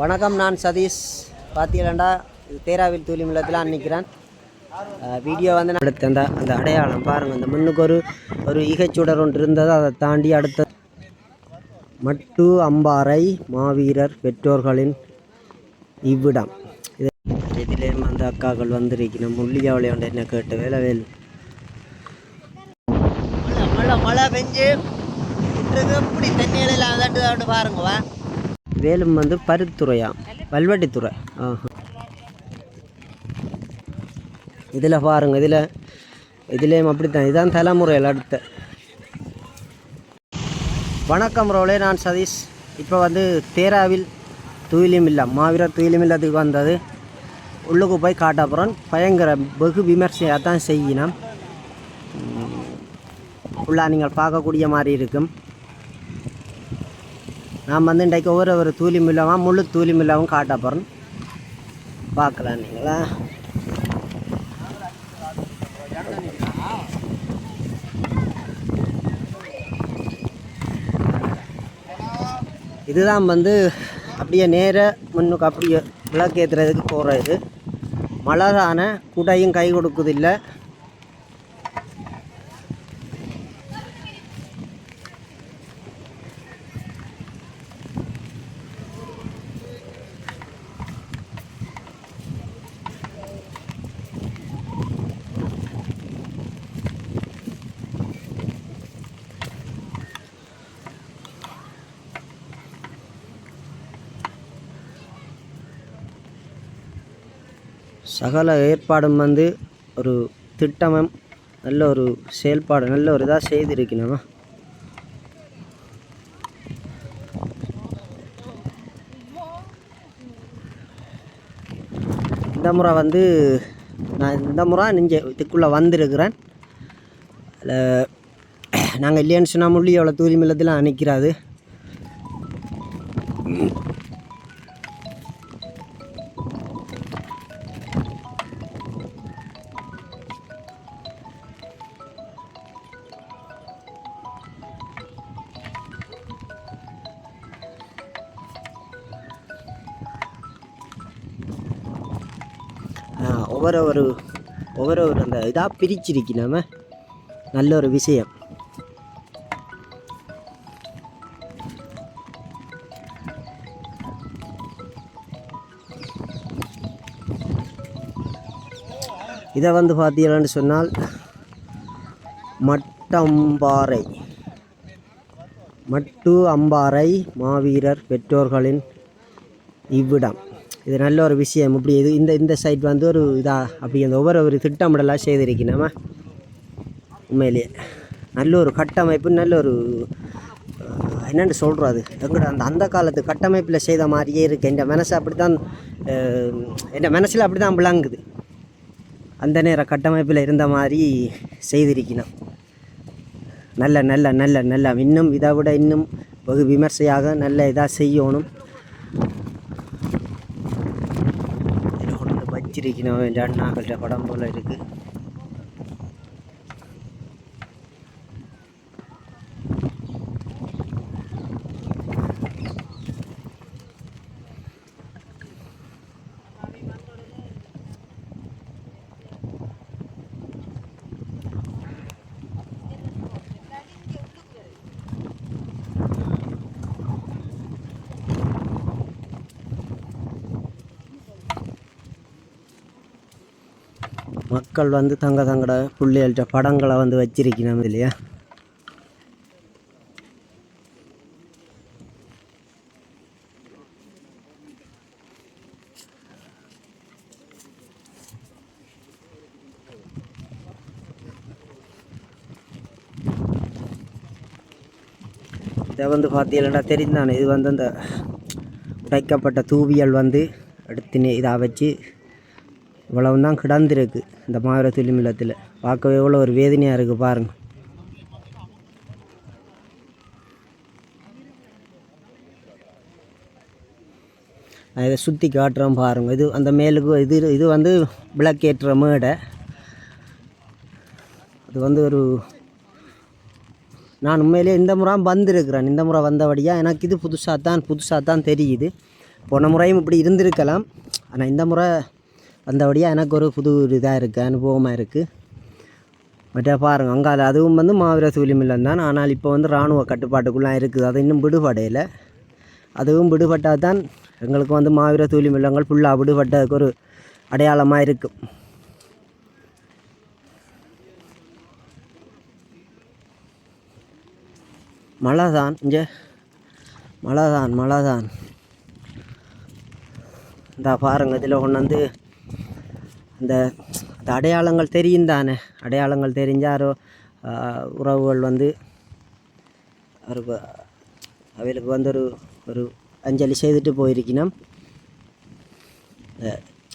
வணக்கம் நான் சதீஷ். பார்த்தீங்களாண்டா இது தேராவில் தூளி மில்லத்தில் நிற்கிறேன் வீடியோ வந்து நான் அடுத்த அந்த அந்த அடையாளம் பாருங்கள் அந்த முன்னுக்கு ஒரு ஒரு ஈகைச்சுடர் ஒன்று இருந்தது. அதை தாண்டி அடுத்த மட்டு அம்பாறை மாவீரர் பெற்றோர்களின் இவ்விடம். இது இதிலேயும் அந்த அக்காக்கள் வந்திருக்கணும் முள்ளியாவளி ஒன்று என்ன கேட்டு வேலை வேல் மழை மழை பெஞ்சு எப்படி தண்ணியில் பாருங்க. வா வேலும் வந்து பருத்துறையா வல்வட்டித்துறை. ஆஹா. இதில் பாருங்க இதில் இதுலேயும் அப்படித்தான். இதுதான் தலைமுறையில் அடுத்த. வணக்கம் ரோலே நான் சதீஷ். இப்போ வந்து தேராவில் துயிலும் இல்லை மாவீரர் துயிலும் இல்லாததுக்கு வந்தது. உள்ளுக்கு போய் காட்டப்புறம் பயங்கர வெகு விமர்சையாக தான் செய்யணும் உள்ளா நீங்கள் பார்க்கக்கூடிய மாதிரி இருக்கும். நான் வந்து இன்றைக்கு ஒவ்வொரு ஒரு தூளி மில்லாவும் முழு தூளி மில்லாவும் காட்ட போகிறேன் பார்க்கலாம் நீங்களா? இதுதான் வந்து அப்படியே நேர முன்னுக்கு அப்படியே விளக்கேற்றுறதுக்கு போகிற இது. மலரான குடையும் கை கொடுக்குதில்லை சகல ஏற்பாடும் வந்து ஒரு திட்டமும் நல்ல ஒரு செயல்பாடு நல்ல ஒரு இதாக செய்திருக்கணும். இந்த முறை வந்து நான் இந்த முறை நெஞ்ச இதுக்குள்ளே வந்திருக்கிறேன். அதில் நாங்கள் இல்லையான்னு சொன்னால் முள்ளி எவ்வளோ தூரி மில்லத்தில் இதாக பிரிச்சிருக்கு நம்ம நல்ல ஒரு விஷயம். இதை வந்து பார்த்தீங்கன்னு சொன்னால் மட்டம்பாறை மட்டு அம்பாறை மாவீரர் பெற்றோர்களின் இவ்விடம். இது நல்ல ஒரு விஷயம். இப்படி இது இந்த இந்த சைட் வந்து ஒரு இதாக அப்படி அந்த ஒவ்வொரு ஒரு திட்டமிடலாக செய்திருக்கணும் உண்மையிலேயே. நல்ல ஒரு கட்டமைப்பு நல்ல ஒரு என்னென்னு சொல்கிறோம் அது எங்கட அந்த அந்த காலத்து கட்டமைப்பில் செய்த மாதிரியே இருக்குது என் மனசு அப்படி தான் என் மனசில் அப்படி தான் விளங்குது. அந்த நேர கட்டமைப்பில் இருந்த மாதிரி செய்திருக்கணும் நல்ல நல்ல நல்ல நல்ல இன்னும் இதை விட இன்னும் வெகு விமர்சையாக நல்ல இதாக செய்யணும் இதில் கொண்டு வந்து வச்சிருக்கணும் என் அண்ணாக்கள்கிட்ட படம் போல் இருக்குது மக்கள் வந்து தங்க தங்கட பிள்ளைகள்கிட்ட படங்களை வந்து வச்சிருக்கணும் இல்லையா? இதை வந்து பார்த்தீங்கன்னா தெரிந்தானே இது வந்து அந்த உடைக்கப்பட்ட தூவியல் வந்து எடுத்து இதாக வச்சு இவ்வளவு தான் கிடந்திருக்கு. இந்த மாவீர துளிமில்லத்தில் பார்க்கவே எவ்வளோ ஒரு வேதனையாக இருக்குது பாருங்கள் நான் இதை சுற்றி காட்டுறோம் பாருங்கள் இது அந்த மேலுக்கு இது இது வந்து விளக்கேற்ற மேடை. அது வந்து ஒரு நான் உண்மையிலே இந்த முறை வந்திருக்கிறேன். இந்த முறை வந்தபடியாக எனக்கு இது புதுசாக தான் புதுசாக தான் தெரியுது. போன முறையும் இப்படி இருந்திருக்கலாம். ஆனால் இந்த முறை வந்தபடியாக எனக்கு ஒரு புது இதாக இருக்குது அனுபவமாக இருக்குது. மற்ற பாருங்கள் அங்கால அதுவும் வந்து மாவீர சூலிமில்லம் தான். ஆனால் இப்போ வந்து இராணுவ கட்டுப்பாட்டுக்குள்ளே இருக்குது. அது இன்னும் விடுபடையில். அதுவும் விடுபட்டால் தான் எங்களுக்கு வந்து மாவீர சூழிமில்லங்கள் ஃபுல்லாக விடுபட்டதுக்கு ஒரு அடையாளமாக இருக்கும். மழை தான் இங்கே. மழை தான் மழை தான். இந்த பாருங்க இதில் கொண்டு வந்து இந்த அந்த அடையாளங்கள் தெரியும் தானே? அடையாளங்கள் தெரிஞ்சாரோ உறவுகள் வந்து ஒரு அவளுக்கு வந்து ஒரு ஒரு அஞ்சலி செய்துட்டு போயிருக்கணும்.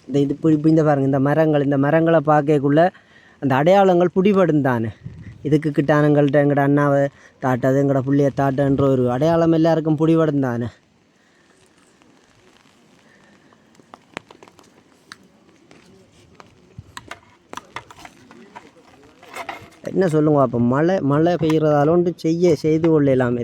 இந்த- இது பிடி இப்படி இந்த பாருங்க இந்த மரங்கள் இந்த மரங்களை பார்க்கக்குள்ள அந்த அடையாளங்கள் பிடிபடும் தானே? இதுக்கு கிட்டானங்கள்ட்ட எங்கட அண்ணாவை தாட்டது எங்கட புள்ளைய தாட்டன்ற ஒரு அடையாளம் எல்லாருக்கும் பிடிபடும் தானே? என்ன சொல்லுங்க அப்போ மழை மழை பெய்கிறதால ஒன்று செய்ய செய்து கொள்ளலாம்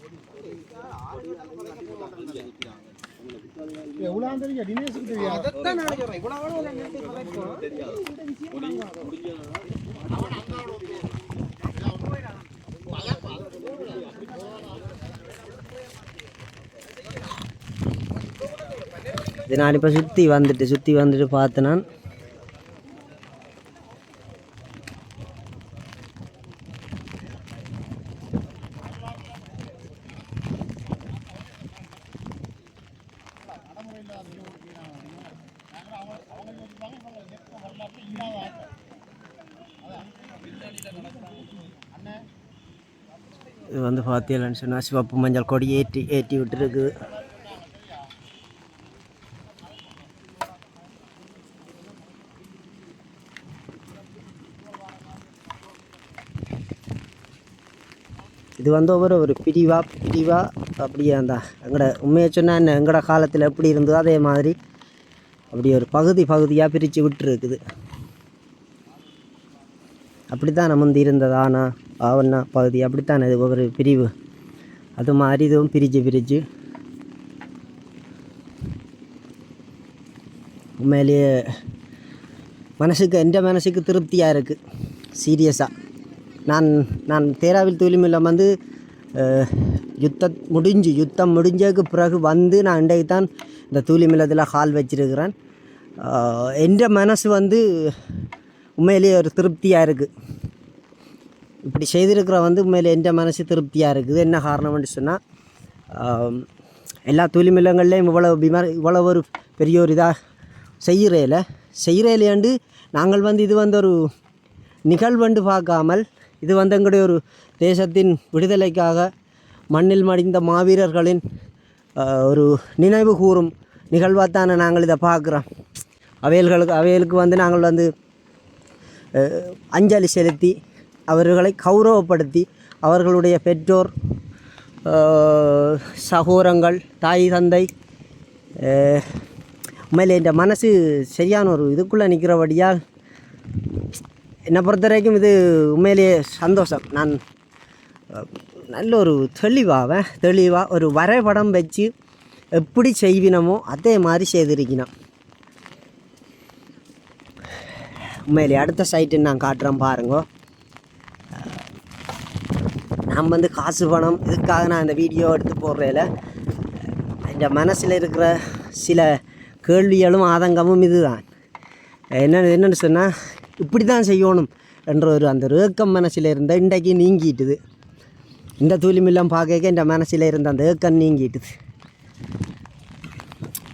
இருக்கு இது நான் இப்போ சுற்றி வந்துட்டு சுற்றி வந்துட்டு பார்த்தேன் நான். இது வந்து பார்த்தீங்கன்னு சொன்னால் சிவப்பு மஞ்சள் கொடி ஏற்றி ஏற்றி விட்டுருக்கு. இது வந்து ஒவ்வொரு ஒரு பிரிவாக பிரிவாக அப்படியே அந்த எங்களோட உண்மையை சொன்னால் என்ன எங்களோட காலத்தில் எப்படி இருந்ததோ அதே மாதிரி அப்படி ஒரு பகுதி பகுதியாக பிரித்து விட்டுருக்குது. அப்படித்தான் முந்தி இருந்தது ஆனால் ஆவண்ணா பகுதி அப்படித்தான் அது ஒவ்வொரு பிரிவு. அது மாதிரி இதுவும் பிரிஞ்சு பிரிஞ்சு. உண்மையிலேயே மனசுக்கு எந்த மனசுக்கு திருப்தியாக இருக்குது சீரியஸாக நான் நான் தேராவில் தூலிமில்லம் வந்து யுத்த முடிஞ்சு யுத்தம் முடிஞ்சதுக்கு பிறகு வந்து நான் இன்றைக்கு தான் இந்த தூலிமில்லத்தில் ஹால் வச்சிருக்கிறேன். அஹ், என்ற மனசு வந்து உண்மையிலேயே ஒரு திருப்தியாக இருக்குது இப்படி செய்திருக்கிற வந்து மேலே எந்த மனசு திருப்தியாக இருக்குது? என்ன காரணம்னு சொன்னால் எல்லா தூலிமில்லங்கள்லேயும் இவ்வளோ விமர் இவ்வளோ ஒரு பெரிய ஒரு இதாக செய்கிறேல செய்கிறேலையாண்டு நாங்கள் வந்து இது வந்து ஒரு நிகழ்வண்டு பார்க்காமல் இது வந்து எங்களுடைய ஒரு தேசத்தின் விடுதலைக்காக மண்ணில் மடிந்த மாவீரர்களின் ஒரு நினைவு கூறும் நிகழ்வாகத்தானே நாங்கள் இதை பார்க்குறோம். அவையல்களுக்கு அவையலுக்கு வந்து நாங்கள் வந்து அஞ்சலி செலுத்தி அவர்களை கௌரவப்படுத்தி அவர்களுடைய பெற்றோர் சகோரங்கள் தாய் தந்தை உண்மையில் என் இந்த மனசு சரியான ஒரு இதுக்குள்ளே நிற்கிறபடியால் என்னை பொறுத்த வரைக்கும் இது உண்மையிலேயே சந்தோஷம். நான் நல்ல ஒரு தெளிவாக தெளிவாக ஒரு வரைபடம் வச்சு எப்படி செய்வினமோ அதே மாதிரி செய்திருக்கணும் உண்மையிலே அடுத்த சைட்டு நான் காட்டுறேன் பாருங்க. நம்ம வந்து காசு பணம் இதுக்காக நான் இந்த வீடியோ எடுத்து போடுறதில் இந்த மனசில் இருக்கிற சில கேள்விகளும் ஆதங்கமும் இதுதான். என்ன என்னென்னு சொன்னால் இப்படி தான் செய்யணும் என்ற ஒரு அந்த ஏக்கம் மனசில் இருந்த இன்றைக்கு நீங்கிட்டுது. இந்த தூலிமில்லாம் பார்க்க இந்த மனசில் இருந்த அந்த ஏக்கம் நீங்கிட்டுது.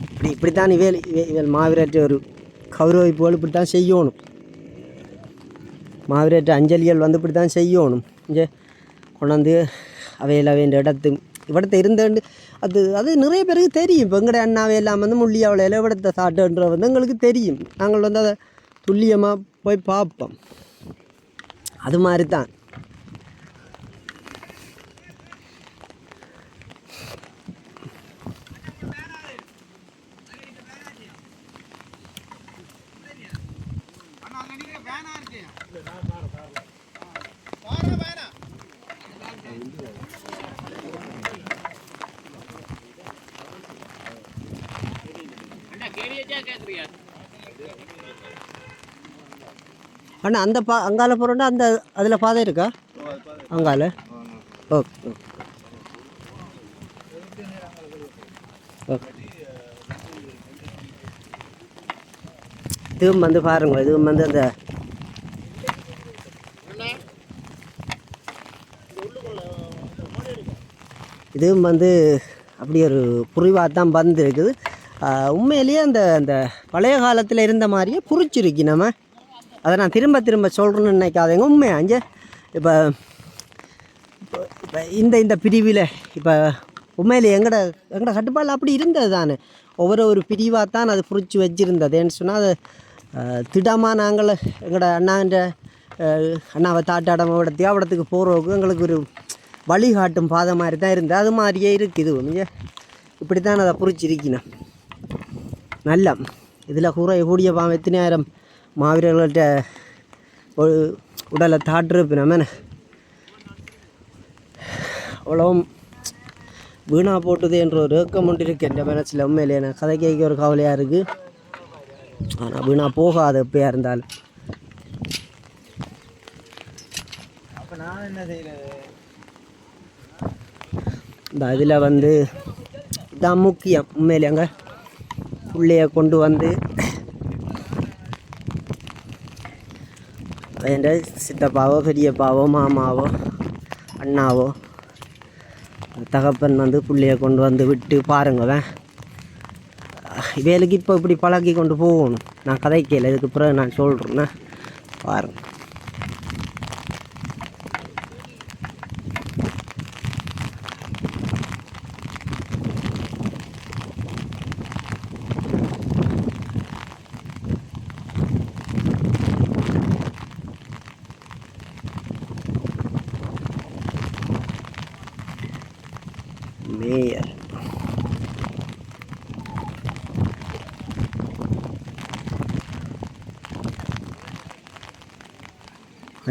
இப்படி இப்படித்தான் இவேல் இவேல் மாவீரற்ற ஒரு கௌரவிப்புகள் இப்படி தான் செய்யணும். மாவீரற்ற அஞ்சலிகள் வந்து இப்படி தான் செய்யணும். இங்கே கொண்டாந்து அவையில் அவையின் இடத்து இவடத்தை இருந்தேன் அது அது நிறைய பேருக்கு தெரியும். இப்போ எங்கடைய அண்ணாவே எல்லாம் வந்து முள்ளியாவில் இலவடத்தை சாட்டுன்ற வந்து எங்களுக்கு தெரியும். நாங்கள் வந்து அதை துல்லியமாக போய் பார்ப்போம். அது மாதிரி தான் வேணா இருக்கு. அண்ணா அந்த பா அங்கால போகிறோன்னா அந்த அதில் பாதை இருக்கா? அங்கால ஓகே ஓகே. இதுவும் வந்து பாருங்க இதுவும் வந்து அந்த இதுவும் வந்து அப்படி ஒரு புரிவாக தான் வந்து இருக்குது உண்மையிலேயே அந்த அந்த பழைய காலத்தில் இருந்த மாதிரியே புரிச்சிருக்கு நம்ம. அதை நான் திரும்ப திரும்ப சொல்கிறேன்னு நினைக்காதேங்க. உண்மையா அஞ்சு? இப்போ இப்போ இந்த இந்த பிரிவில் இப்போ உண்மையிலே எங்கட எங்கட கட்டுப்பாடில் அப்படி இருந்தது தானே. ஒவ்வொரு ஒரு பிரிவாக தான் அது புரிச்சு வச்சுருந்ததுன்னு சொன்னால் அது திடமாக நாங்கள் எங்களோட அண்ணான்ற அண்ணாவை தாட்டாடம் இடத்தையோ இடத்துக்கு போகிறவங்க எங்களுக்கு ஒரு வழிகாட்டும் பாதை மாதிரி தான் இருந்தது அது மாதிரியே இருக்குது இது இப்படி தான் அதை புரிச்சிருக்கணும் நல்ல இதில் கூற கூடிய பாவம் எத்தனாயிரம் மாவீரர்கள்ட்ட ஒரு உடலை தாட்டிருப்பினமே அவ்வளவும் வீணாக போட்டது என்ற ஒரு ஏக்கம் ஒன்று இருக்குது என்ற மனசில். உண்மையிலே நான் கதை கேட்க ஒரு கவலையாக இருக்குது ஆனால் வீணாக போகாது எப்பயா இருந்தாலும். அப்போ நான் என்ன செய்யறது இந்த இதில் வந்து இதான் முக்கியம். உண்மையிலே அங்கே பிள்ளைய கொண்டு வந்து என்ற சித்தப்பாவோ பெரியப்பாவோ மாமாவோ அண்ணாவோ தகப்பன் வந்து பிள்ளைய கொண்டு வந்து விட்டு பாருங்களேன் வேலைக்கு இப்போ இப்படி பழகி கொண்டு போகணும். நான் கதை கேளு இதுக்கு பிறகு நான் சொல்கிறேன்னா பாருங்கள்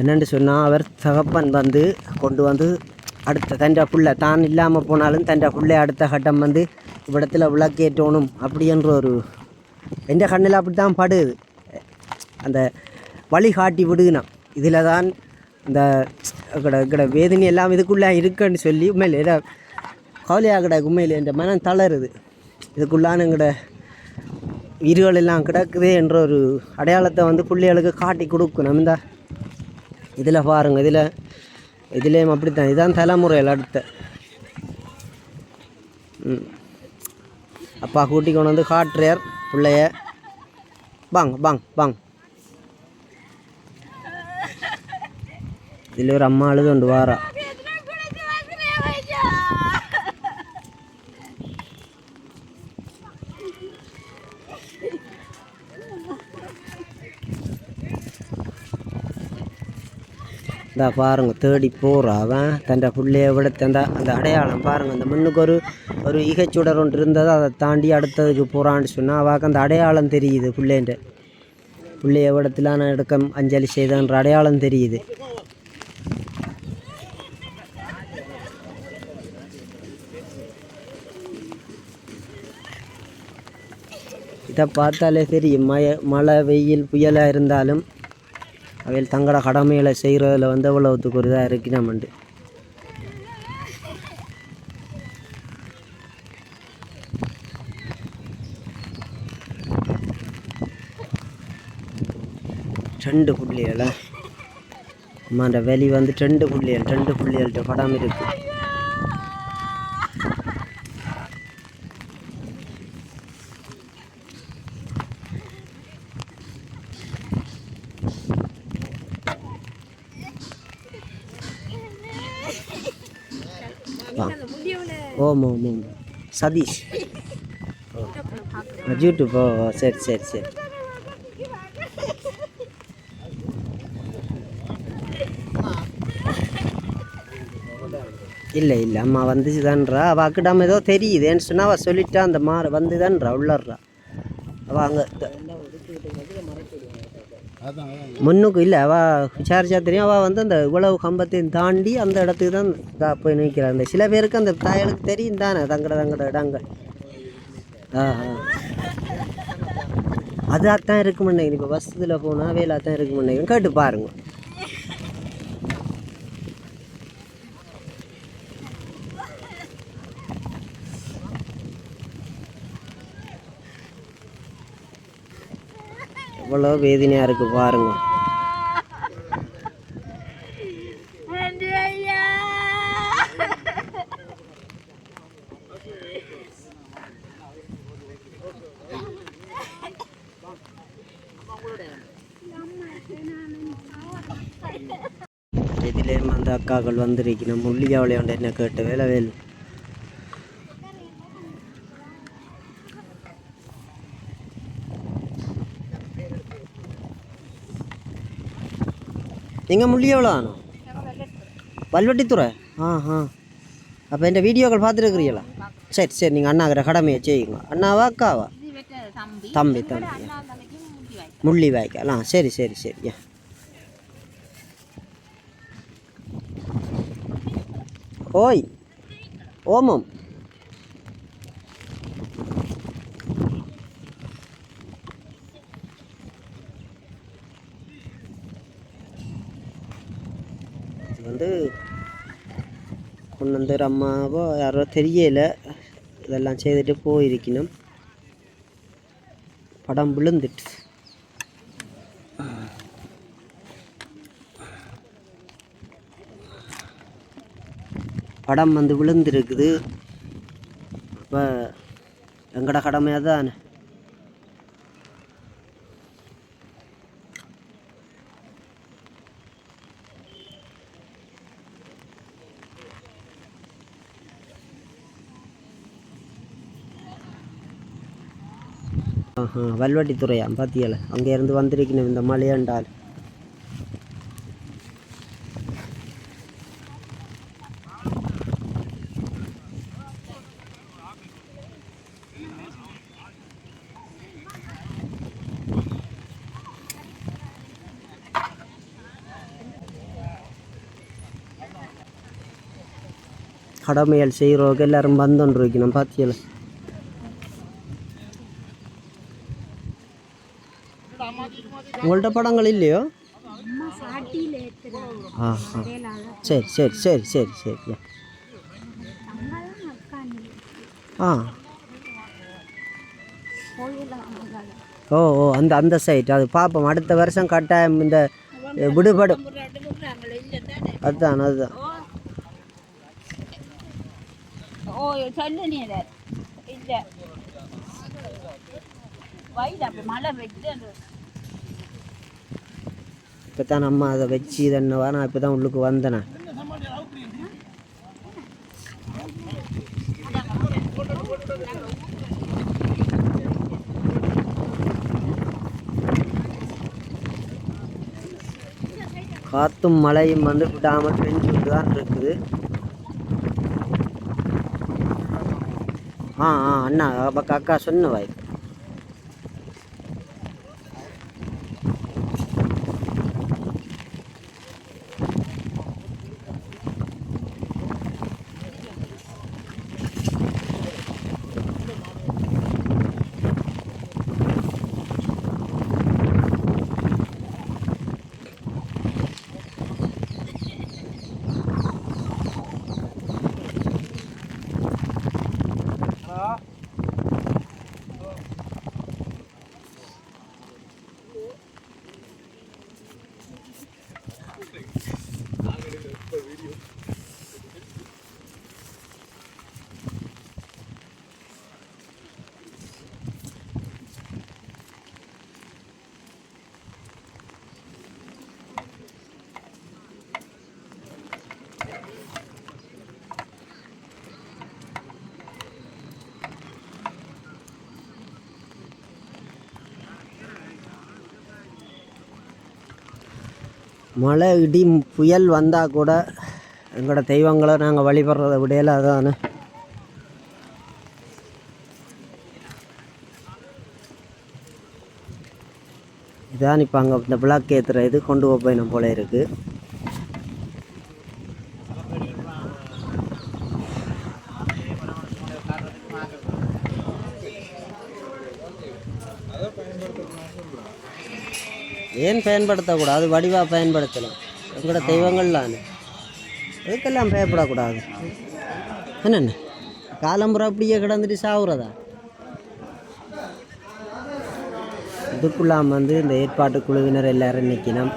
என்னென்னு சொன்னால் அவர் தகப்பன் வந்து கொண்டு வந்து அடுத்த தன்ற பிள்ளை தான் இல்லாமல் போனாலும் தன்ற பிள்ளை அடுத்த கட்டம் வந்து இவ்விடத்தில் விளக்கேற்றணும் அப்படின்ற ஒரு எந்த கண்ணில் அப்படி தான் படுது. அந்த வழி காட்டி விடுகணும் இதில் தான் இந்த கிட கிட வேதனை எல்லாம் இதுக்குள்ளே இருக்குன்னு சொல்லி உண்மையில் ஏதோ கவலையாக கிடக்கு உண்மையில் இந்த மனம் தளருது. இதுக்குள்ளான கிட உயிர்கள் எல்லாம் கிடக்குதே என்ற ஒரு அடையாளத்தை வந்து பிள்ளைகளுக்கு காட்டி கொடுக்கணும். இந்த இதில் பாருங்க இதில் இதுலேயும் அப்படித்தான். இதுதான் தலைமுறையில் அடுத்த. அப்பா கூட்டி கொண்டு வந்து காட்டுறார் பிள்ளைய. பாங் பாங் பாங். இதில் ஒரு அம்மா அழுது கொண்டு வாரா. இதா பாருங்க தேடி போகிறா அவன். தன் பிள்ளைய விட தந்த அந்த அடையாளம் பாருங்க அந்த முன்னுக்கு ஒரு ஒரு இகைச்சுடர் ஒன்று இருந்தது. அதை தாண்டி அடுத்ததுக்கு போகிறான்னு சொன்னால் அவாக்கு அந்த அடையாளம் தெரியுது பிள்ளைன்ற பிள்ளைய விடத்தில் நான் எடுக்க அஞ்சலி செய்தன்ற அடையாளம் தெரியுது. இதை பார்த்தாலே தெரியும். மய மழை வெயில் புயலாக இருந்தாலும் அவையில் தங்களோட கடமைகளை செய்கிறதில் வந்து அவ்வளோத்துக்கு ஒரு இதாக இருக்கு நம்மண்டு ரெண்டு புள்ளிகளை அம்மா அந்த வெளி வந்து ரெண்டு புள்ளிகள் ரெண்டு புள்ளிகள்கிட்ட படம் இருக்குது ஓம் ஓம் ஓம் சதீஷ் யூடியூப் ஓ சரி சரி சரி. இல்லை இல்லை அம்மா வந்துச்சுதான்றா. அவள் அக்கிடாம ஏதோ தெரியுதேன்னு சொன்னால் அவள் சொல்லிட்டா அந்த மாறு வந்துதான்றா உள்ளடுறா அவள் அங்கே முன்னுக்கு இல்லை. அவள் விசாரிச்சா தெரியும். அவள் வந்து அந்த இவ்வளவு கம்பத்தையும் தாண்டி அந்த இடத்துக்கு தான் இதா போய் நிற்கிறாள் அந்த சில பேருக்கு அந்த தாயலுக்கு தெரியும் தானே. தங்கட தங்கட இடங்கள். ஆ ஆ. அதாக தான் இருக்கும் நினைக்கிறேன். இப்போ பஸ்ஸில் போனால் வேலை தான் இருக்கும் நினைக்கிறேன். கேட்டு பாருங்கள் எவ்வளோ வேதனையாக இருக்குது பாருங்க. இதிலேருந்து அந்த அக்காக்கள் வந்திருக்கணும் முள்ளியாவளை என்ன கேட்டு வேலை வேலை நீங்கள் முள்ளியாவளோ ஆனோ வல்வெட்டித்துறை ஆ ஆ அப்போ இந்த வீடியோக்கள் பார்த்துருக்குறீங்களா சரி சரி நீங்கள் அண்ணாக்கிற கடமையை செய்யுங்க அண்ணாவா அக்காவா தம்பி தம்பி முள்ளி வாய்க்கால் ஆ சரி சரி சரி ஏ ஓய் ஓமம் வந்து கொண்டு வந்து அம்மாவோ யாரோ தெரியல. இதெல்லாம் செய்துட்டு போயிருக்கணும். படம் விழுந்துட்டு. படம் வந்து விழுந்துருக்குது. அப்போ எங்கட கடமையாக தான் ஆஹா வல்வட்டித்துறையா பாத்தியல அங்கேருந்து வந்திருக்கணும் இந்த மலையாண்டால். கடமைகள் செய்கிறவங்க எல்லாரும் வந்தோன்னு இருக்கணும் பாத்தியல. உங்கள்ட்ட படங்கள் இல்லையோ? ஆ ஆ. சரி சரி சரி சரி சரி ஆ. ஓ ஓ அந்த அந்த சைட் அது பார்ப்போம் அடுத்த வருஷம் கட்டாயம் இந்த விடுபடும். அதுதான் அதுதான் மழை பெய்யுது இப்போ தான் நம்ம அதை வச்சு இதன்னவா நான் இப்போ தான் உள்ளுக்கு வந்தேனே. காற்றும் மழையும் வந்து விடாமல் பெஞ்சுட்டு தான் இருக்குது. ஆ ஆ அண்ணா அப்போ அக்கா சொன்ன வாய்ப்பு. மழை இடி புயல் வந்தால் கூட எங்களோட தெய்வங்களை நாங்கள் வழிபடுறத விடையில அதான். இதுதான் இப்போ அங்கே இந்த பிளாக் ஏற்றுற இது கொண்டு போயிடும் போல இருக்குது ஏன் பயன்படுத்தக்கூடாது? வடிவாக பயன்படுத்தலாம் எங்களோட தெய்வங்கள்லான்னு இதுக்கெல்லாம் பயப்படக்கூடாது? என்னென்ன? காலம்புறம் அப்படியே கிடந்துட்டு சாவுறதா? இதுக்குள்ளாம வந்து இந்த ஏற்பாட்டு குழுவினர் எல்லாரும் நிற்கணும்.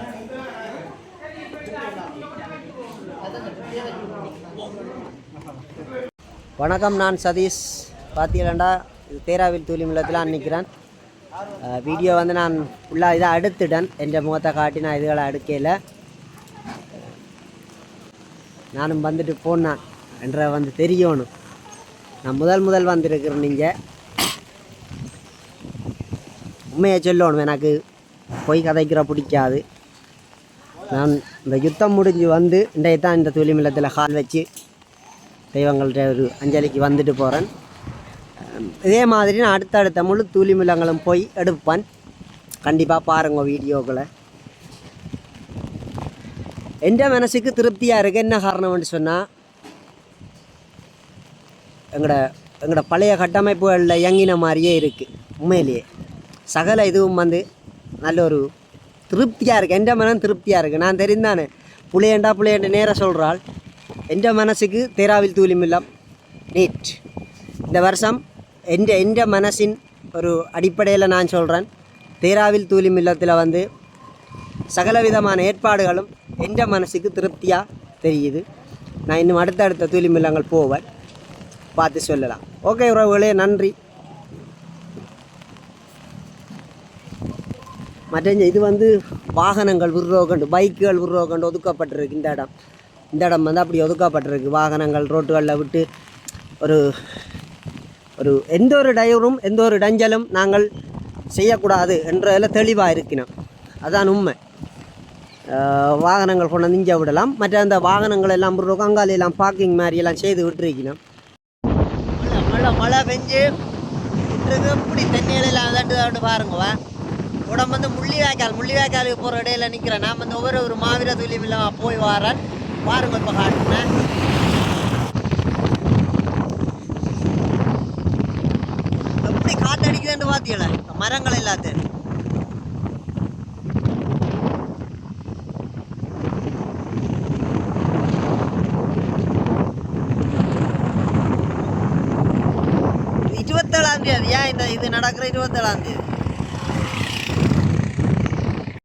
வணக்கம் நான் சதீஷ். பார்த்தீங்களாண்டா இது தேராவில் தூலி மில்லத்தில் நிற்கிறேன் வீடியோ வந்து நான் ஃபுல்லாக இதை அடுத்துடன். என் முகத்தை காட்டி நான் இதுகளை அடுக்கையில் நானும் வந்துட்டு போனேன் என்ற வந்து தெரியணும். நான் முதல் முதல் வந்திருக்கிறேன் நீங்கள் உண்மையை சொல்லணும். எனக்கு பொய் கதைக்கிற பிடிக்காது. நான் இந்த யுத்தம் முடிஞ்சு வந்து இன்றைய தான் இந்த துளிமில்லத்தில் கால் வச்சு தெய்வங்கள்ட்ட ஒரு அஞ்சலிக்கு வந்துட்டு போகிறேன் இதே மாதிரி நான் அடுத்தடுத்த முழு தூளிமிலங்களும் போய் எடுப்பேன். கண்டிப்பாக பாருங்க வீடியோக்களை. எந்த மனசுக்கு திருப்தியாக இருக்குது என்ன காரணம்னு சொன்னால் எங்களோட எங்களோட பழைய கட்டமைப்புகளில் இயங்கின மாதிரியே இருக்குது உண்மையிலேயே. சகல இதுவும் வந்து நல்ல ஒரு திருப்தியாக இருக்குது எந்த மனம் திருப்தியாக இருக்குது நான் தெரிந்தானே. புளியண்டா புளியண்ட நேராக சொல்கிறாள் எந்த மனசுக்கு தேராவில் தூளிமில்லம்? நீட். இந்த வருஷம் எந்த எந்த மனசின் ஒரு அடிப்படையில் நான் சொல்கிறேன் தேராவில் தூளிமில்லத்தில் வந்து சகலவிதமான ஏற்பாடுகளும் எந்த மனசுக்கு திருப்தியாக தெரியுது நான் இன்னும் அடுத்தடுத்த தூளிமில்லங்கள் போவேன் பார்த்து சொல்லலாம் ஓகே உறவுகளே நன்றி மற்ற இது வந்து வாகனங்கள் விடுறோக்கண்டு பைக்குகள் விடுறோக்கண்டு ஒதுக்கப்பட்டிருக்கு இந்த இடம் இந்த இடம் வந்து அப்படி ஒதுக்கப்பட்டிருக்கு வாகனங்கள் ரோட்டுகளில் விட்டு ஒரு ஒரு எந்த ஒரு டயரும் எந்த ஒரு டஞ்சலும் நாங்கள் செய்யக்கூடாது என்றதில் தெளிவாக இருக்கணும் அதான் உண்மை. வாகனங்கள் கொண்டு வந்து இங்கே விடலாம். மற்ற அந்த வாகனங்கள் எல்லாம் விடுறோம் பார்க்கிங் மாதிரி எல்லாம் செய்து விட்டுருக்கணும் மழை மழை மழை பெஞ்சு விட்டுருக்கு. இப்படி தண்ணிகள் எல்லாம் தட்டு பாருங்கவா உடம்பு வந்து முள்ளி வாய்க்கால் முள்ளி வாய்க்காலுக்கு போகிற இடையில நிற்கிறேன் நான் வந்து ஒவ்வொரு ஒரு மாவீர துளியும் போய் வரேன். பாருங்க இப்போ காட்டுனேன் எப்படி காத்தடிக்குதுன்னு பார்த்தீங்களே மரங்கள் எல்லாத்தையும் இருபத்தேழாம் தேதி ஏன் இந்த இது நடக்கிற இருபத்தேழாம் தேதி